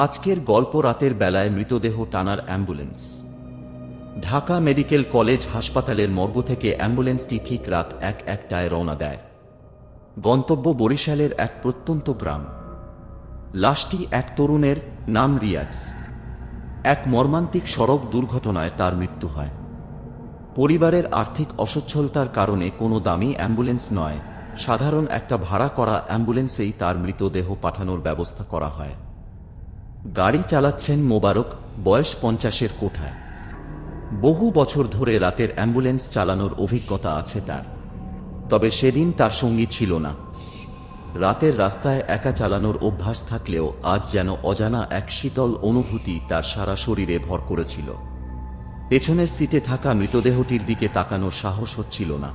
আজকের গল্প রাতের বেলায় মৃতদেহ টানার অ্যাম্বুলেন্স। ঢাকা মেডিকেল কলেজ হাসপাতালের মর্গ থেকে অ্যাম্বুলেন্সটি ঠিক রাত এক একটায় রওনা দেয়। গন্তব্য বরিশালের এক প্রত্যন্ত গ্রাম। লাশটি এক তরুণের নাম রিয়াজ। এক মর্মান্তিক সড়ক দুর্ঘটনায় তার মৃত্যু হয়। পরিবারের আর্থিক অসচ্ছলতার কারণে কোনো দামি অ্যাম্বুলেন্স নয়। সাধারণ একটা ভাড়া করা অ্যাম্বুলেন্সেই তার মৃতদেহ পাঠানোর ব্যবস্থা করা হয়। গাড়ি চালাচ্ছেন মোবারক, বয়স পঞ্চাশের কোঠায়। বহু বছর ধরে রাতের অ্যাম্বুলেন্স চালানোর অভিজ্ঞতা আছে তার। তবে সেদিন তার সঙ্গী ছিল না। রাতের রাস্তায় একা চালানোর অভ্যাস থাকলেও আজ যেন অজানা এক শীতল অনুভূতি তার সারা শরীরে ভর করেছিল। পেছনের সিটে থাকা মৃতদেহটির দিকে তাকানোর সাহস হচ্ছিল না।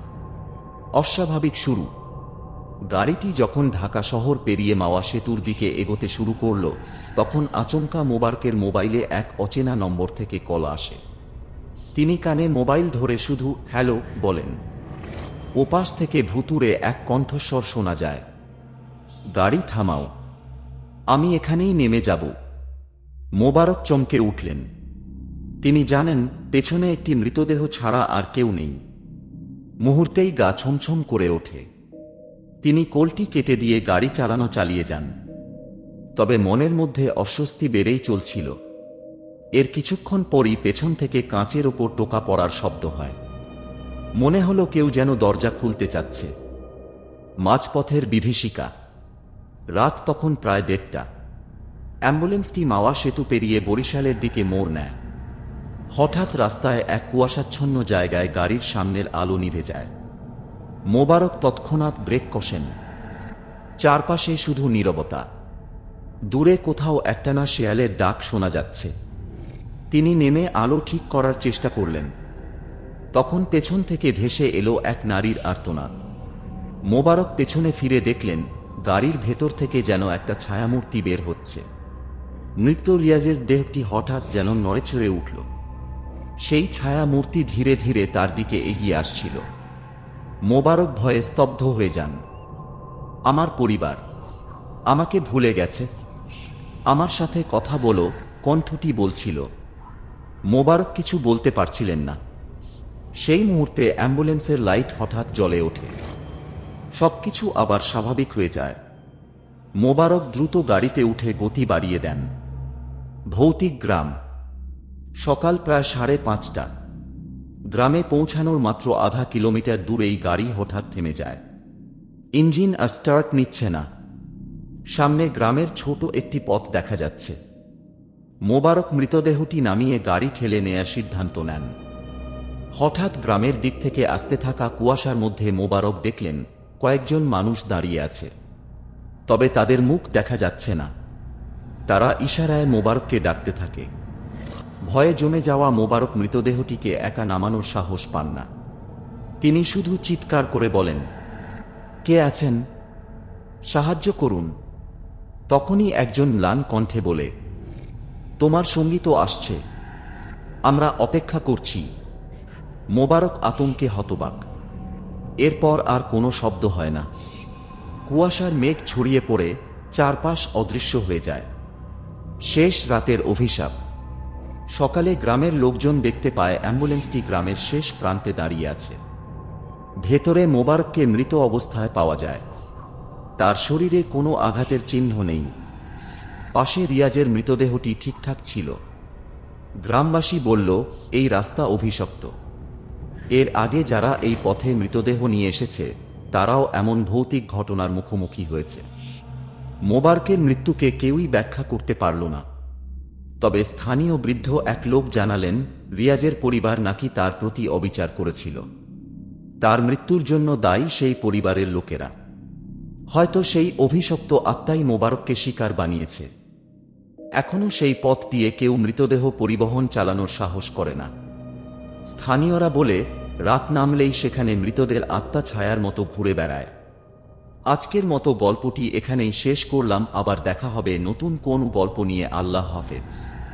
অস্বাভাবিক শুরু। গাড়িটি যখন ঢাকা শহর পেরিয়ে মাওয়া সেতুর দিকে এগোতে শুরু করল, তখন আচমকা মোবারকের মোবাইলে এক অচেনা নম্বর থেকে কল আসে। তিনি কানে মোবাইল ধরে শুধু হ্যালো বলেন। ওপাশ থেকে ভুতুরে এক কণ্ঠস্বর শোনা যায়, গাড়ি থামাও, আমি এখানেই নেমে যাব। মোবারক চমকে উঠলেন। তিনি জানেন, পেছনে একটি মৃতদেহ ছাড়া আর কেউ নেই। মুহূর্তেই গা ছমছম করে ওঠে। তিনি কোলটি কেটে দিয়ে গাড়ি চালানো চালিয়ে যান। তবে মনের মধ্যে অস্বস্তি বেড়েই চলছিল। এর কিছুক্ষণ পরই পেছন থেকে কাঁচের ওপর টোকা পড়ার শব্দ হয়। মনে হলো কেউ যেন দরজা খুলতে চাচ্ছে। মাঝপথের বিভীষিকা। রাত তখন প্রায় দেড়টা। অ্যাম্বুলেন্সটি মাওয়া সেতু পেরিয়ে বরিশালের দিকে মোড় নেয়। হঠাৎ রাস্তায় এক কুয়াশাচ্ছন্ন জায়গায় গাড়ির সামনের আলো নিভে যায়। মোবারক তৎক্ষণাৎ ব্রেক কষেন। চারপাশে শুধু নীরবতা। দূরে কোথাও একটানা শেয়ালের ডাক শোনা যাচ্ছে। তিনি নেমে আলো ঠিক করার চেষ্টা করলেন। তখন পেছন থেকে ভেসে এলো এক নারীর আর্তনাদ মোবারক পেছনে ফিরে দেখলেন, গাড়ির ভেতর থেকে যেন একটা ছায়ামূর্তি বের হচ্ছে। মৃত রিয়াজের দেহটি হঠাৎ যেন নড়েচড়ে উঠল। সেই ছায়ামূর্তি ধীরে ধীরে তার দিকে এগিয়ে আসছিল। মোবারক ভয়ে স্তব্ধ হয়ে যান। আমার পরিবার, আমাকে ভুলে গেছে। আমার সাথে কথা বলো, কণ্ঠটি বলছিল। মোবারক কিছু বলতে পারছিলেন না। সেই মুহূর্তে অ্যাম্বুলেন্সের লাইট হঠাৎ জ্বলে ওঠে। সবকিছু আবার স্বাভাবিক হয়ে যায়। মোবারক দ্রুত গাড়িতে উঠে গতি বাড়িয়ে দেন। ভৌতিক গ্রাম। সকাল প্রায় সাড়ে পাঁচটা। গ্রামে পৌঁছানোর মাত্র আধা কিলোমিটার দূরেই গাড়ি হঠাৎ থেমে যায়। ইঞ্জিন আর স্টার্ট নিচ্ছে না। সামনে গ্রামের ছোট একটি পথ দেখা যাচ্ছে। মোবারক মৃতদেহটি নামিয়ে গাড়ি ঠেলে নেয়ার সিদ্ধান্ত নেন। হঠাৎ গ্রামের দিক থেকে আসতে থাকা কুয়াশার মধ্যে মোবারক দেখলেন, কয়েকজন মানুষ দাঁড়িয়ে আছে। তবে তাদের মুখ দেখা যাচ্ছে না। তারা ইশারায় মোবারককে ডাকতে থাকে। ভয়ে জমে যাওয়া মোবারক মৃতদেহটিকে একা নামানোর সাহস পান না। তিনি শুধু চিৎকার করে বলেন, কে আছেন? সাহায্য করুন। তখনই একজন ম্লান কণ্ঠে বলে, তোমার সঙ্গী তো আসছে। আমরা অপেক্ষা করছি। মোবারক আতঙ্কে হতবাক। এরপর আর কোনো শব্দ হয় না। কুয়াশার মেঘ ছড়িয়ে পড়ে চারপাশ অদৃশ্য হয়ে যায়। শেষ রাতের অভিশাপ। সকালে গ্রামের লোকজন দেখতে পায় অ্যাম্বুলেন্সটি গ্রামের শেষ প্রান্তে দাঁড়িয়ে আছে। ভেতরে মোবারককে মৃত অবস্থায় পাওয়া যায়। তার শরীরে কোনো আঘাতের চিহ্ন নেই। পাশে রিয়াজের মৃতদেহটি ঠিকঠাক ছিল। গ্রামবাসী বলল, এই রাস্তা অভিশপ্ত। এর আগে যারা এই পথে মৃতদেহ নিয়ে এসেছে, তারাও এমন ভৌতিক ঘটনার মুখোমুখি হয়েছে। মোবারকের মৃত্যুকে কেউই ব্যাখ্যা করতে পারল না। তবে স্থানীয় বৃদ্ধ এক লোক জানালেন, রিয়াজের পরিবার নাকি তার প্রতি অবিচার করেছিল। তার মৃত্যুর জন্য দায়ী সেই পরিবারের লোকেরা। হয়তো সেই অভিশপ্ত আত্মাই মোবারককে শিকার বানিয়েছে। এখনও সেই পথ দিয়ে কেউ মৃতদেহ পরিবহন চালানোর সাহস করে না। স্থানীয়রা বলে, রাত নামলেই সেখানে মৃতদের আত্মা ছায়ার মতো ঘুরে বেড়ায়। আজকের মতো গল্পটি এখানেই শেষ করলাম, আবার দেখা হবে নতুন কোন গল্প নিয়ে। আল্লাহ হাফেজ।